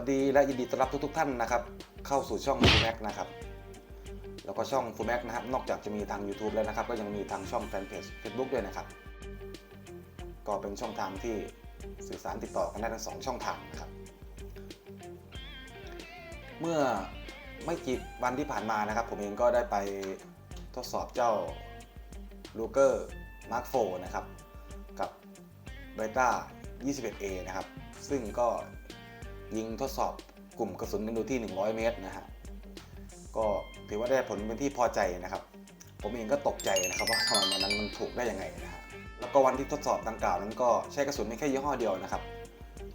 วัสดีและยินดีต้อนรับทุกๆท่านนะครับ เข้าสู่ช่องฟูแม็กนะครับ แล้วก็ช่องฟูแม็กนะครับ นอกจากจะมีทาง YouTube แล้วนะครับ ก็ยังมีทางช่องแฟนเพจ Facebook ด้วยนะครับ ก็เป็นช่องทางที่สื่อสารติดต่อกันได้ทั้งสองช่องทางนะครับ เมื่อไม่กี่วันที่ผ่านมานะครับ ผมเองก็ได้ไปทดสอบเจ้า l u g e r Mark IV นะครับ กับ b e t a 21A นะครับ ซึ่งก็ ยิงทดสอบกลุ่มกระสุนกันดูที่ 100 เมตรนะฮะก็ถือว่าได้ผลเป็นที่พอใจนะครับ ผมเองก็ตกใจนะครับว่าทำไมมันนั้นมันถูกได้ยังไงนะฮะแล้วก็วันที่ทดสอบดังกล่าวนั้นก็ใช้กระสุนไม่แค่ยี่ห้อเดียวนะครับ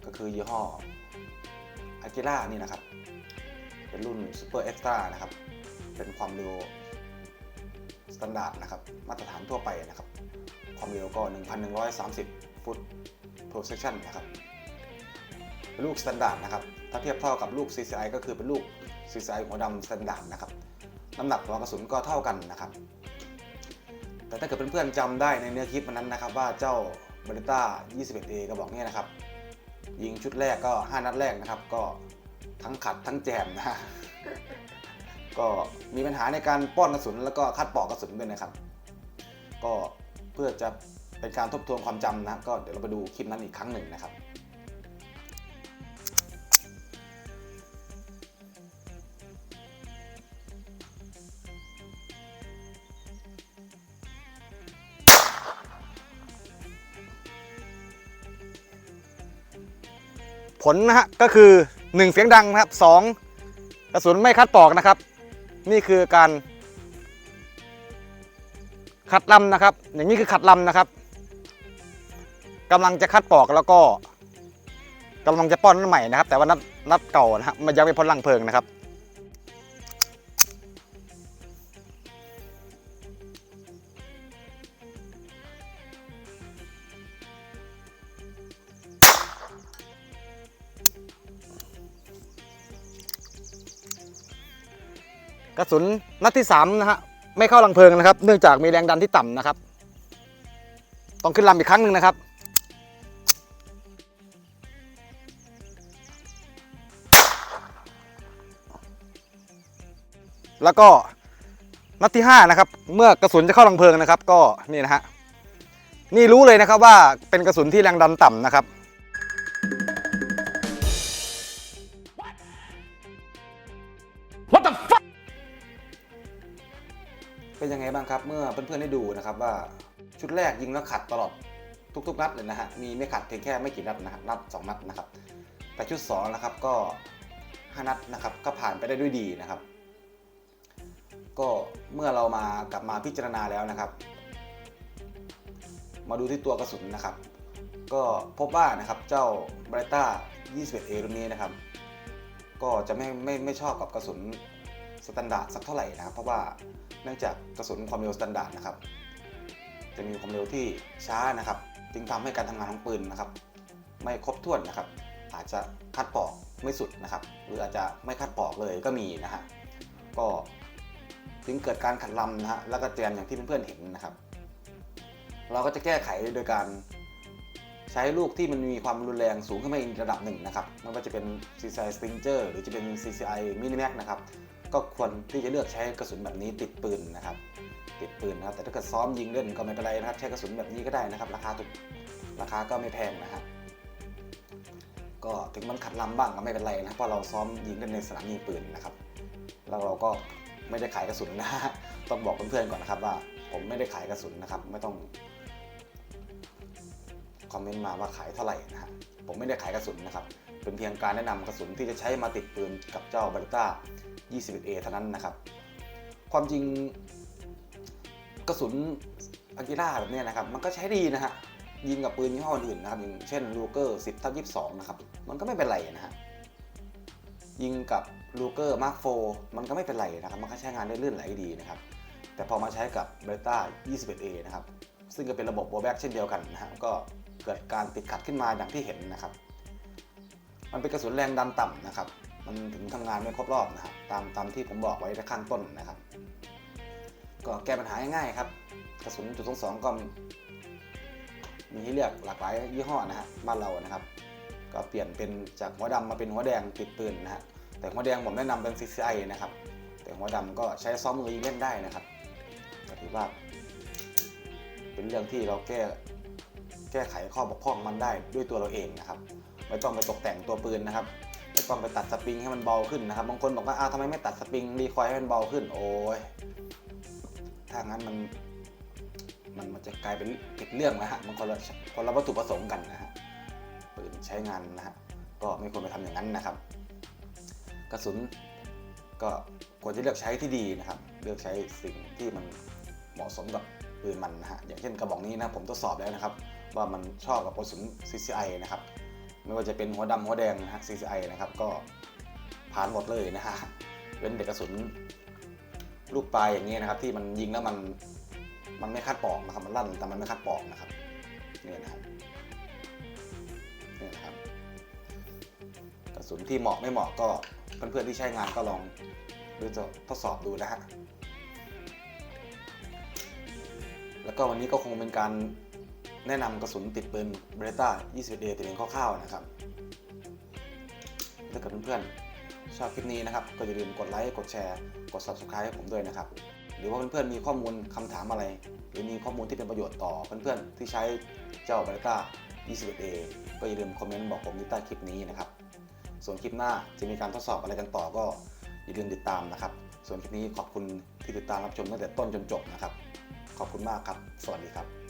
ก็คือยี่ห้อ a g i l a นี่นะครับ เป็นรุ่น Super Extra นะครับ เป็นความเร็วสแตนดาร์ดนะครับ มาตรฐานทั่วไปนะครับ ความเร็วก็ 1,130 ฟุต per section นะครับ เป็นลูกสแตนดาร์ดนะครับ ถ้าเทียบเท่ากับลูก CCI ก็คือเป็นลูก CCI หัวดำสแตนดาร์ดนะครับ น้ำหนักหัวกระสุนก็เท่ากันนะครับ แต่ถ้าเกิดเพื่อนๆจำได้ในเนื้อคลิปมันนั้นนะครับ ว่าเจ้า b e r t a 21A กระบอกเนี้นะครับ ยิงชุดแรกก็ 5 นัดแรกนะครับ ก็ทั้งขัดทั้งแจมนะฮะก็มีปัญหาในการป้อนกระสุนแล้วก็คัดปอกกระสุนด้วยนะครับ ก็เพื่อจะเป็นการทบทวนความจำนะ ก็เดี๋ยวเราไปดูคลิปนั้นอีกครั้งหนึ่งนะครับ ผลนะฮะก็คือ 1 เสียงดังนะครับ 2 กระสุนไม่คัดปอกนะครับ นี่คือการขัดลำนะครับ อย่างนี้คือขัดลำนะครับกำลังจะคัดปอกแล้วก็กำลังจะป้อนนัดใหม่นะครับ แต่ว่านัดนัดเก่านะฮะมันยังไม่พ้นลังเพลิงนะครับ กระสุนนัดที่3นะฮะไม่เข้าลังเพลิงนะครับ เนื่องจากมีแรงดันที่ต่ำนะครับ ต้องขึ้นลำอีกครั้งหนึ่งนะครับ แล้วก็นัดที่5นะครับเมื่อกระสุนจะเข้าลังเพลิงนะครับ ก็นี่นะฮะนี่รู้เลยนะครับว่าเป็นกระสุนที่แรงดันต่ำนะครับ เป็นยังไงบ้างครับ เมื่อเพื่อนๆได้ดูนะครับว่าชุดแรกยิงแล้วขัดตลอดทุกๆนัดเลยนะฮะมีไม่ขัดเพียงแค่ไม่กี่นัดนะครับนัดสองนัดนะครับ แต่ชุด2นะครับก็5นัดนะครับก็ผ่านไปได้ด้วยดีนะครับ ก็เมื่อเรามากลับมาพิจารณาแล้วนะครับ มาดูที่ตัวกระสุนนะครับ ก็พบว่านะครับเจ้า b r e t a 21A รุ่นนี้นะครับ ก็จะไม่ไม่ไม่ชอบกับกระสุน สแตนดาร์ดสักเท่าไหร่นะครับ เพราะว่าเนื่องจากกระสุนความเร็วสแตนดาร์ดนะครับ จะมีความเร็วที่ช้านะครับ จึงทำให้การทำงานของปืนนะครับ ไม่ครบถ้วนนะครับ อาจจะคัดปอกไม่สุดนะครับ หรืออาจจะไม่คัดปอกเลยก็มีนะฮะก็จึงเกิดการขัดลำนะฮะแล้วก็แจมอย่างที่เพื่อนๆเห็นนะครับ เราก็จะแก้ไขโดยการใช้ลูกที่มันมีความรุนแรงสูงขึ้นมาอีกระดับหนึ่งนะครับไม่ว่าจะเป็น CCI Stinger หรือจะเป็น CCI Minimax นะครับ ก็ควรที่จะเลือกใช้กระสุนแบบนี้ติดปืนนะครับติดปืนนะครับ แต่ถ้าเกิดซ้อมยิงเล่นก็ไม่เป็นไรนะครับ ใช้กระสุนแบบนี้ก็ได้นะครับ ราคาถูกราคาก็ไม่แพงนะครับก็ถึงมันขัดลำบ้างก็ไม่เป็นไรนะเพราะเราซ้อมยิงเล่นในสนามยิงปืนนะครับ แล้วเราก็ไม่ได้ขายกระสุนนะฮะต้องบอกเพื่อนๆก่อนนะครับว่า ผมไม่ได้ขายกระสุนนะครับ ไม่ต้องคอมเมนต์มาว่าขายเท่าไหร่นะฮะผมไม่ได้ขายกระสุนนะครับ เป็นเพียงการแนะนำกระสุนที่จะใช้มาติดปืนกับเจ้าบาริต้า 21A เท่านั้นนะครับ ความจริงกระสุนอากิล่าแบบนี้นะครับ มันก็ใช้ดีนะฮะ ยิงกับปืนยี่ห้ออื่นนะครับ อย่างเช่นลูเกอร์10ทับ22 นะครับ มันก็ไม่เป็นไรนะฮะ ยิงกับลูเกอร์มาร์คโฟมันก็ไม่เป็นไรนะครับ มันก็ใช้งานได้ลื่นไหลดีนะครับ แต่พอมาใช้กับเบต้า 21A นะครับ ซึ่งก็เป็นระบบโบแบ็กเช่นเดียวกันนะฮะ ก็เกิดการติดขัดขึ้นมาอย่างที่เห็นนะครับ มันเป็นกระสุนแรงดันต่ำนะครับ มันถึงทำงานไม่ครบรอบนะครับตามตามที่ผมบอกไว้ข้างต้นนะครับ ก็แก้ปัญหาง่ายๆครับกระสุนจุดสองก็มีให้เลือกหลากหลายยี่ห้อนะฮะบ้านเรานะครับ ก็เปลี่ยนเป็นจากหัวดำมาเป็นหัวแดงติดปืนนะฮะแต่หัวแดงผมแนะนำเป็น CCI นะครับ แต่หัวดำก็ใช้ซ้อมมือยิงเล่นได้นะครับก็ถือว่าเป็นเรื่องที่เราแก้แก้ไขข้อบกพร่องมันได้ด้วยตัวเราเองนะครับ ไม่ต้องไปตกแต่งตัวปืนนะครับ ต้องไปตัดสปริงให้มันเบาขึ้นนะครับบางคนบอกว่าอ้าวทำไมไม่ตัดสปริงรีคอยให้มันเบาขึ้น โอ้ยถ้างั้นมันมันมันจะกลายเป็นผิดเรื่องนะฮะมันคนละคนละวัตถุประสงค์กันนะฮะปืนใช้งานนะฮะก็ไม่ควรไปทำอย่างนั้นนะครับ กระสุนก็ควรจะเลือกใช้ที่ดีนะครับ เลือกใช้สิ่งที่มันเหมาะสมกับปืนมันนะฮะอย่างเช่นกระบอกนี้นะผมทดสอบแล้วนะครับ ว่ามันชอบกับกระสุน CCI นะครับ ไม่ว่าจะเป็นหัวดำหัวแดงนะฮะ CCI นะครับก็ผ่านหมดเลยนะฮะเป็นเด็กกระสุนลูกปลายอย่างนี้ยนะครับ ที่มันยิงแล้วมันมันไม่คัดปอกนะครับมันลั่นแต่มันไม่คัดปอกนะครับเนี่ยนะครับเนี่ยนะครับ กระสุนที่เหมาะไม่เหมาะก็เพื่อนๆที่ใช้งานก็ลองหรือจะทดสอบดูนะฮะแล้วก็วันนี้ก็คงเป็นการ แนะนำกระสุนติดปืนเบรต้า 21A แต่เพียงคร่าวๆนะครับ ถ้าเกิดเพื่อนๆชอบคลิปนี้นะครับ ก็อย่าลืมกดไลค์ กดแชร์ กด subscribe ให้ผมด้วยนะครับ หรือว่าเพื่อนๆมีข้อมูลคำถามอะไร หรือมีข้อมูลที่เป็นประโยชน์ต่อเพื่อนๆที่ใช้เจ้าเบรต้า 21A ก็อย่าลืมคอมเมนต์บอกผมที่ใต้คลิปนี้นะครับ ส่วนคลิปหน้าจะมีการทดสอบอะไรกันต่อก็อย่าลืมติดตามนะครับ ส่วนคลิปนี้ขอบคุณที่ติดตามรับชมตั้งแต่ต้นจนจบนะครับ ขอบคุณมากครับ สวัสดีครับ